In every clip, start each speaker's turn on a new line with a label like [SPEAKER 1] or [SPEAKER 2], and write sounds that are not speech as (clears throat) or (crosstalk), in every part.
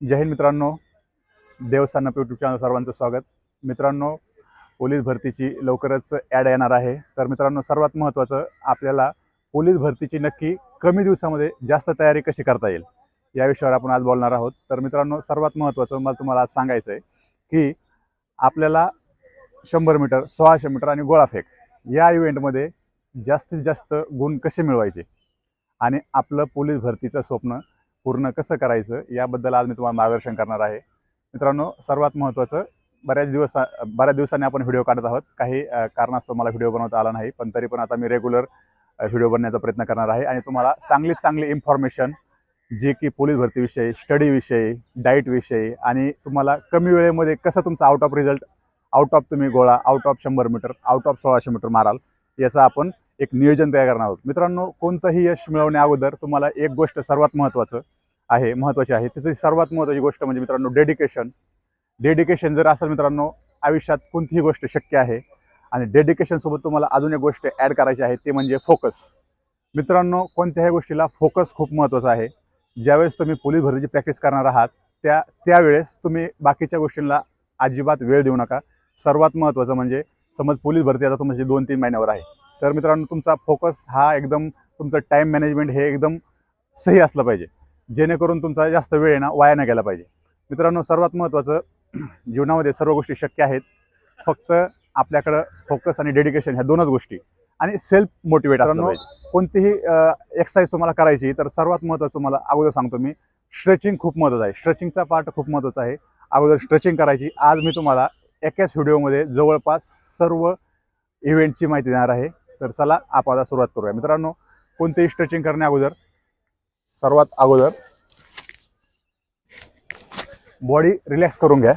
[SPEAKER 1] जय हिंद मित्रांनो. देवस्थान YouTube channel सर्वांचं स्वागत. मित्रांनो पोलीस भरतीची लवकरच ॲड येणार आहे. तर मित्रांनो सर्वात महत्त्वाचं आपल्याला पोलीस भरतीची नक्की कमी दिवसामध्ये जास्त तयारी कशी करता येईल या विषयावर आपण आज बोलणार आहोत. तर मित्रांनो सर्वात महत्त्वाचं मला तुम्हाला आज सांगायचं आहे की आपल्याला शंभर मीटर सोळाशे मीटर आणि गोळाफेक या इव्हेंटमध्ये जास्तीत जास्त गुण कसे मिळवायचे आणि आपलं पोलीस भरतीचं स्वप्न पूर्ण कसं करायचं याबद्दल आज मी तुम्हाला मार्गदर्शन करणार आहे. मित्रांनो सर्वात महत्त्वाचं बऱ्याच दिवस बऱ्याच दिवसांनी आपण व्हिडिओ काढत आहोत. काही कारणास्तव मला व्हिडिओ बनवता आला नाही पण तरी पण आता मी रेग्युलर व्हिडिओ बनण्याचा प्रयत्न करणार आहे आणि तुम्हाला चांगलीच चांगली इन्फॉर्मेशन जे की पोलीस भरतीविषयी स्टडीविषयी डाईटविषयी आणि तुम्हाला कमी वेळेमध्ये कसं तुमचा out of result out of तुम्ही गोळा आउट ऑफ शंभर मीटर आउट ऑफ सोळाशे मीटर माराल याचा आपण एक नियोजन तयार करणार आहोत. मित्रांनो कोणतंही यश मिळवण्या अगोदर तुम्हाला एक गोष्ट सर्वात महत्त्वाचं आहे महत्त्वाची आहे. तिथे सर्वात महत्त्वाची गोष्ट म्हणजे मित्रांनो डेडिकेशन डेडिकेशन जर असेल मित्रांनो आयुष्यात कोणतीही गोष्ट शक्य आहे आणि डेडिकेशनसोबत तुम्हाला अजून एक गोष्ट ॲड करायची आहे ते म्हणजे फोकस मित्रांनो कोणत्याही गोष्टीला फोकस खूप महत्त्वाचा आहे. ज्यावेळेस तुम्ही पोलीस भरतीची प्रॅक्टिस करणार आहात त्या त्यावेळेस तुम्ही बाकीच्या गोष्टींना अजिबात वेळ देऊ नका. सर्वात महत्त्वाचं म्हणजे समज पोलीस भरती आता तुमची दोन तीन महिन्यावर आहे. तर मित्रांनो तुमचा फोकस हा एकदम तुमचं टाईम मॅनेजमेंट हे एकदम सही असलं पाहिजे. जेणेकरून तुमचा जास्त वेळ आहे ना वाया न गेला पाहिजे. मित्रांनो सर्वात महत्त्वाचं (clears throat) जीवनामध्ये सर्व गोष्टी शक्य आहेत. फक्त आपल्याकडं फोकस आणि डेडिकेशन ह्या दोनच गोष्टी. आणि सेल्फ मोटिवेट पाहिजे. कोणतीही एक्सरसाइज तुम्हाला करायची तर सर्वात महत्त्वाचं तुम्हाला अगोदर सांगतो मी स्ट्रेचिंग खूप महत्त्वाचं आहे. स्ट्रेचिंगचा पार्ट खूप महत्त्वाचा आहे. अगोदर स्ट्रेचिंग करायची. आज मी तुम्हाला एकाच व्हिडिओमध्ये जवळपास सर्व इव्हेंटची माहिती देणार आहे. तर चला आपण आता सुरुवात करूया. मित्रांनो कोणतेही स्ट्रेचिंग करण्या अगोदर सर्वात अगोदर बॉडी रिलॅक्स करून घ्या.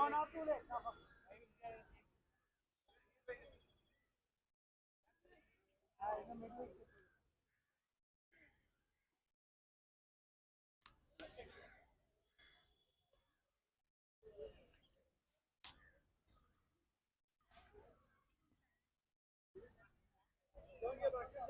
[SPEAKER 1] No, you too late. No, Don't get back.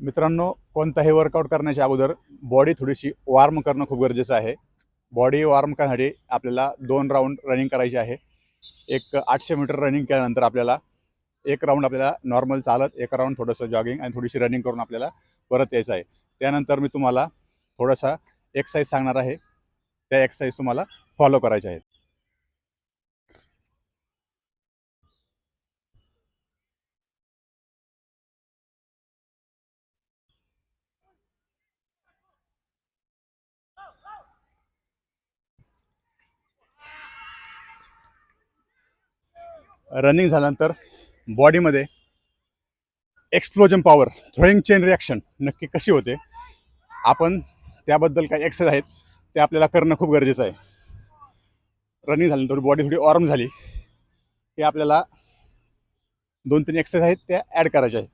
[SPEAKER 1] मित्रांनो कोणताही वर्कआउट करण्याच्या अगोदर बॉडी थोडीशी वॉर्म करणं खूप गरजेचं आहे. बॉडी वॉर्म करण्यासाठी आपल्याला दोन राऊंड रनिंग करायची आहे. एक आठशे मीटर रनिंग केल्यानंतर आपल्याला एक राऊंड आपल्याला नॉर्मल चालत एक राऊंड थोडंसं जॉगिंग आणि थोडीशी रनिंग करून आपल्याला परत यायचं आहे. त्यानंतर मी तुम्हाला थोडासा एक्सरसाइज सांगणार आहे. त्या एक्सरसाइज तुम्हाला फॉलो करायच्या आहेत. रनिंग झाल्यानंतर बॉडीमध्ये explosion power throwing chain reaction नक्की कशी होते? आपण त्याबद्दल काही एक्सरसाइज आहेत ते आपल्याला करणं खूप गरजेचं आहे. रनिंग झाल्यानंतर बॉडी थोडी ऑर्म झाली हे आपल्याला दोन तीन एक्सरसाइज आहेत त्या ॲड करायच्या आहेत.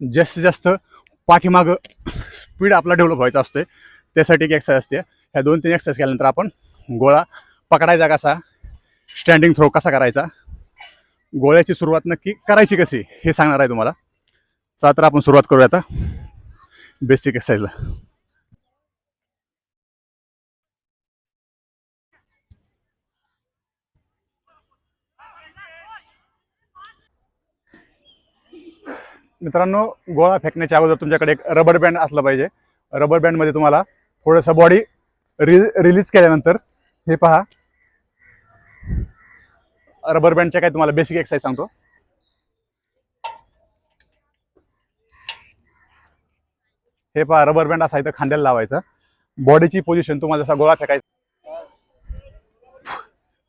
[SPEAKER 1] जास्तीत जास्त पाठीमागं स्पीड आपला डेव्हलप व्हायचा असते. त्यासाठी एक एक्सरसाइज असते. ह्या दोन तीन एक्सरसाइज केल्यानंतर आपण गोळा पकडायचा कसा? स्टँडिंग थ्रो कसा करायचा? गोळ्याची सुरुवात नक्की करायची कशी? हे सांगणार आहे तुम्हाला. चला तर आपण सुरुवात करूया आता. बेसिक एक्सरसाइजला मित्रांनो गोळा फेकण्याच्या अगोदर तुमच्याकडे एक रबर बँड असलं पाहिजे. रबर बँडमध्ये तुम्हाला थोडंसं बॉडी रि रिलीज केल्यानंतर हे पहा. रबर बँडच्या काय तुम्हाला बेसिक एक्सरसाइज सांगतो. हे पहा रबर बँड असा इथं खांद्याला लावायचं. बॉडीची पोझिशन तुम्हाला जसा गोळा फेकायचा.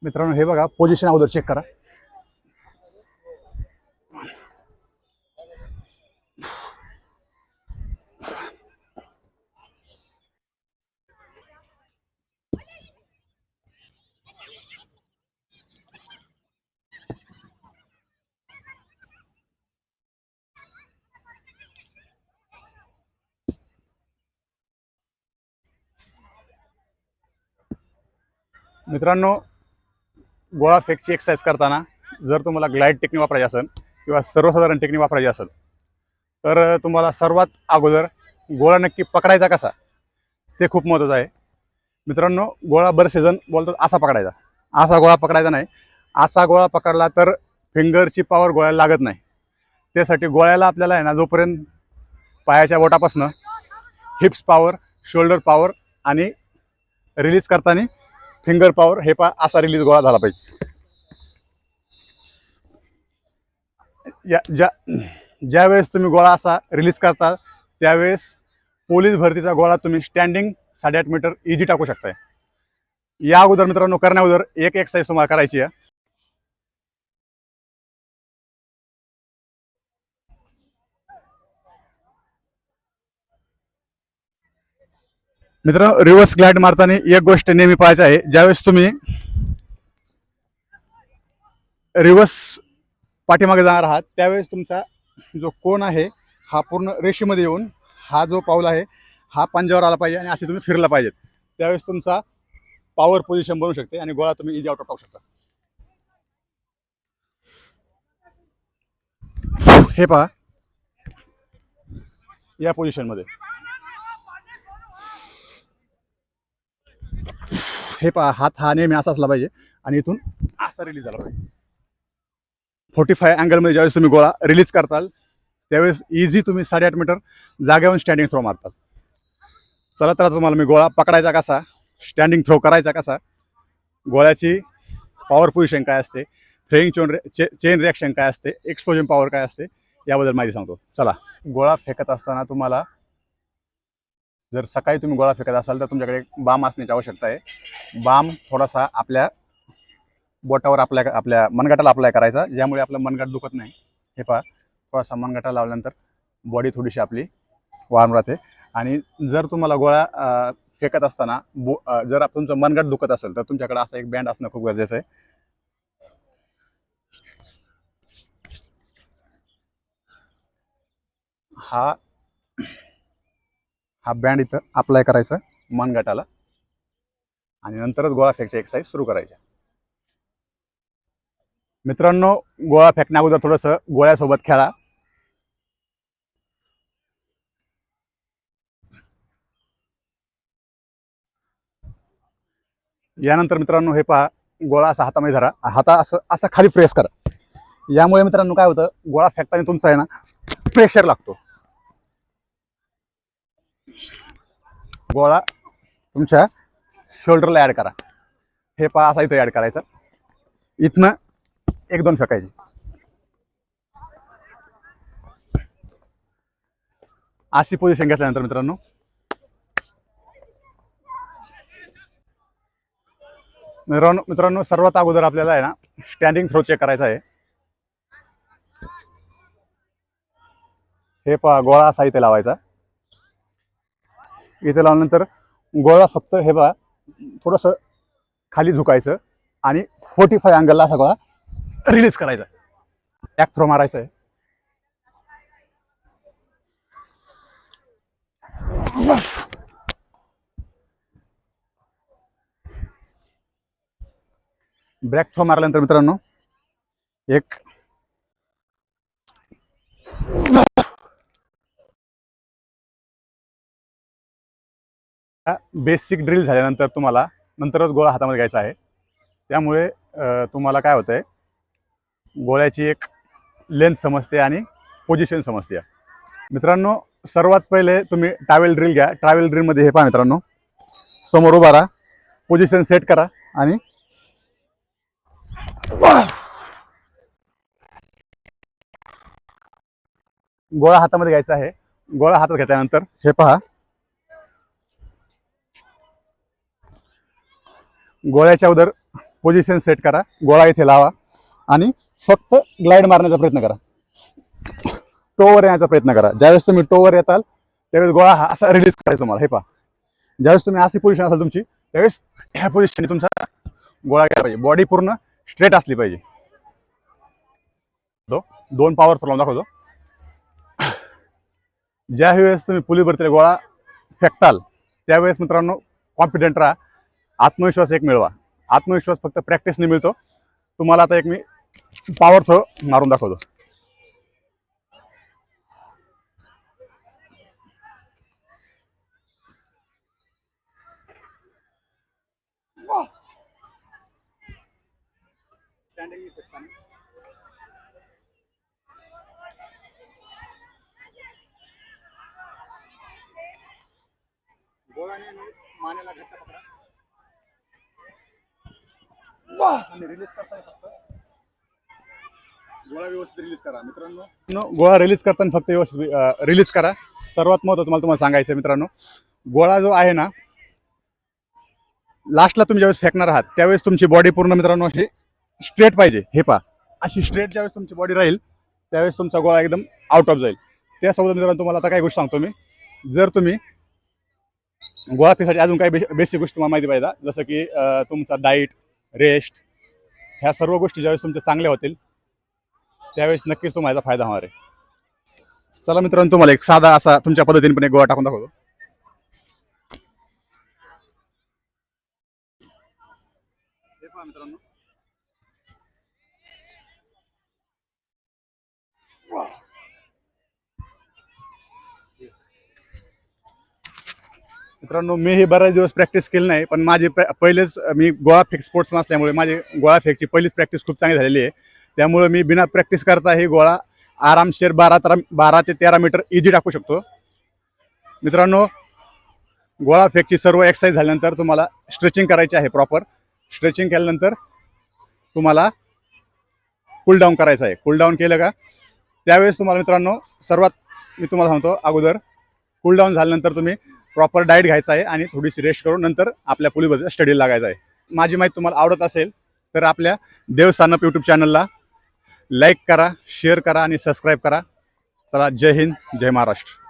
[SPEAKER 1] मित्रांनो हे बघा पोझिशन अगोदर चेक करा. मित्रांनो गोळा फेकची एक्सरसाइज करताना जर तुम्हाला ग्लाइड टेक्निक वापरायची असेल किंवा सर्वसाधारण टेक्निक वापरायची असेल तर तुम्हाला सर्वात अगोदर गोळा नक्की पकडायचा कसा? ते खूप महत्त्वाचं आहे. मित्रांनो गोळा बरेचसे जण बोलतात असा पकडायचा. असा गोळा पकडायचा नाही. असा गोळा पकडला तर फिंगरची पॉवर गोळ्याला लागत नाही. त्यासाठी गोळ्याला आपल्याला आहे ना जोपर्यंत पायाच्या बोटापासनं हिप्स पॉवर शोल्डर पॉवर आणि रिलीज करताना फिंगर पॉवर हे पा असा रिलीज गोळा झाला पाहिजे. या ज्या ज्या वेळेस तुम्ही गोळा असा रिलीज करता त्यावेळेस पोलीस भरतीचा गोळा तुम्ही स्टँडिंग साडेआठ मीटर इजी टाकू शकताय. या अगोदर मित्रांनो करण्या अगोदर एक एक्सरसाइज तुम्हाला करायची आहे. मित्रांनो रिव्हर्स ग्लाइड मारताना एक गोष्ट नेहमी पाहायची आहे. ज्यावेळेस तुम्ही रिव्हर्स पाठीमागे जाणार आहात त्यावेळेस तुमचा जो कोण आहे हा पूर्ण रेषेमध्ये येऊन हा जो पाऊल आहे हा पंजावर आला पाहिजे आणि असे तुम्ही फिरला पाहिजेत त्यावेळेस तुमचा पॉवर पोझिशन बनू शकते आणि गोळा तुम्ही इजी आउट टाकू शकता. हे पहा. या पोझिशनमध्ये हे पहा हात हा नेहमी असा असला पाहिजे. आणि इथून असा रिलीज झाला पाहिजे. फोर्टी फाय अँगलमध्ये ज्यावेळेस तुम्ही गोळा रिलीज करताल त्यावेळेस इझी तुम्ही साडेआठ मीटर जागेवरून स्टँडिंग थ्रो मारताल. चला तर तुम्हाला मी गोळा पकडायचा कसा स्टँडिंग थ्रो करायचा कसा गोळ्याची पॉवर पोझिशन काय असते थ्रेइंग चोन चे चेन रिॲक्शन काय असते एक्सप्लोजन पॉवर काय असते याबद्दल माहिती सांगतो. चला. गोळा फेकत असताना तुम्हाला जर सकाळी तुम्ही गोळा फेकत असाल तर तुमच्याकडे बाम असण्याची आवश्यकता आहे. बाम थोडासा आपल्या बोटावर आपल्या आपल्या मनगटाला अप्लाय करायचा ज्यामुळे आपलं मनगट दुखत नाही. हे पहा थोडासा मनगटा लावल्यानंतर बॉडी थोडीशी आपली वार्म राहते. आणि जर तुम्हाला गोळा फेकत असताना बो जर आप- तुमचं मनगट दुखत असेल तर तुमच्याकडे असं एक बँड असणं खूप गरजेचं आहे. हा हा बँड इथं अप्लाय करायचा मनगटाला आणि नंतरच गोळा फेकची एक्सरसाइज सुरू करायची मित्रांनो गोळा फेकण्या अगोदर थोडंसं गोळ्यासोबत खेळा. यानंतर मित्रांनो हे पहा गोळा असा हातामध्ये धरा. हाता असं असा खाली प्रेस करा. यामुळे मित्रांनो काय होतं गोळा फेकताना तुमचा आहे ना प्रेशर लागतो. गोळा. तुमच्या शोल्डरला ऍड करा. हे पहा असा इथं ऍड करायचा. इथनं एक दोन फेकायचे. अशी पोझिशन घेतल्यानंतर मित्रांनो मित्रांनो मित्रांनो सर्वात अगोदर आपल्याला आहे ना स्टँडिंग थ्रो चेक करायचा आहे. हे पहा गोळा असा इथे लावायचा. इथे लावल्यानंतर गोळा फक्त हे बा थोडंसं खाली झुकायचं आणि फोर्टी फाय अँगलला असा गोळा रिलीज करायचा. बॅक थ्रो मारायचा आहे. ब्रॅक थ्रो मारल्यानंतर मित्रांनो एक बेसिक ड्रिल झाल्यानंतर तुम्हाला नंतरच गोळा हातामध्ये घ्यायचा आहे. त्यामुळे तुम्हाला काय होतंय गोळ्याची एक लेंथ समजते आणि पोझिशन समजते. मित्रांनो सर्वात पहिले तुम्ही ट्रॅव्हल ड्रिल घ्या. ट्रॅव्हल ड्रिलमध्ये हे पहा मित्रांनो. समोर उभा राहा. पोझिशन सेट करा आणि गोळा हातामध्ये घ्यायचा आहे. गोळा हातात घेतल्यानंतर हे पहा. गोळ्याच्या उदर पोझिशन सेट करा. गोळा इथे लावा. आणि फक्त ग्लाइड मारण्याचा प्रयत्न करा. टोवर येण्याचा प्रयत्न करा. ज्यावेळेस तुम्ही टोवर येताल त्यावेळेस गोळा हा असा रिलीज करायचा तुम्हाला. हे पहा. ज्यावेळेस तुम्ही अशी पोझिशन असाल तुमची त्यावेळेस ह्या पोझिशनने तुमचा गोळा घ्यायला पाहिजे. बॉडी पूर्ण स्ट्रेट असली पाहिजे. दो. दोन पॉवर प्रॉब्लेम दाखवतो. ज्या वेळेस तुम्ही पुली भरतीला गोळा फेकताल त्यावेळेस मित्रांनो कॉन्फिडंट राहा. आत्मविश्वास एक मिळवा. आत्मविश्वास फक्त प्रॅक्टिसने मिळतो. तुम्हाला आता एक मी पॉवर थ्रो मारून दाखवतो. मानेला घट्ट पकडा. रिलीज फक्त? गोळा व्यवस्थित रिलीज करा मित्रांनो. न- गोळा रिलीज करताना फक्त व्यवस्थित रिलीज करा. सर्वात महत्त्वाचं मला तुम्हाला सांगायचं आहे मित्रांनो. गोळा जो आहे ना लास्टला तुम्ही ज्यावेळेस फेकणार आहात त्यावेळेस तुमची बॉडी पूर्ण मित्रांनो अशी स्ट्रेट पाहिजे. हे पहा अशी स्ट्रेट ज्यावेळेस तुमची बॉडी राहील त्यावेळेस तुमचा गोळा एकदम आउट ऑफ जाईल. त्यासोबत मित्रांनो तुम्हाला आता काय गोष्ट सांगतो मी. जर तुम्ही गोळा फेकसाठी अजून काही बेसिक गोष्टी तुम्हाला माहिती पाहिजे जसं की तुमचा डाईट रेस्ट ह्या सर्व गोष्टी ज्यावेळेस तुमच्या चांगल्या होतील त्यावेळेस नक्कीच तुम्हाला फायदा होणार आहे. चला मित्रांनो तुम्हाला एक साधा असा तुमच्या पद्धतीने पण एक गोळा टाकून दाखवतो. मित्रांनो. मित्रांनो मी हे बरेच दिवस प्रॅक्टिस केली नाही पण माझे पहिलेच मी गोळा फेक स्पोर्ट्स असल्यामुळे माझी गोळा फेकची पहिलीच प्रॅक्टिस खूप चांगली झालेली आहे. त्यामुळे मी बिना प्रॅक्टिस करता हे गोळा आरामशीर बारा तेरा बारा ते तेरा मीटर इझी टाकू शकतो. मित्रांनो गोळा फेकची सर्व एक्सरसाइज झाल्यानंतर तुम्हाला स्ट्रेचिंग करायची आहे प्रॉपर स्ट्रेचिंग केल्यानंतर तुम्हाला कूल डाऊन करायचं आहे. कूल डाऊन केलं का? त्यावेळेस तुम्हाला मित्रांनो सर्वात मी तुम्हाला सांगतो अगोदर कूलडाऊन झाल्यानंतर तुम्ही प्रॉपर डाएट घ्यायचा आहे आणि थोडीशी रेस्ट करून नंतर आपल्या पोलीसच्या स्टडीला लागायचं आहे. माझी माहिती तुम्हाला आवडत असेल तर आपल्या देवसानप यूट्यूब चॅनलला लाईक करा शेअर करा आणि सबस्क्राईब करा. चला जय हिंद जय महाराष्ट्र.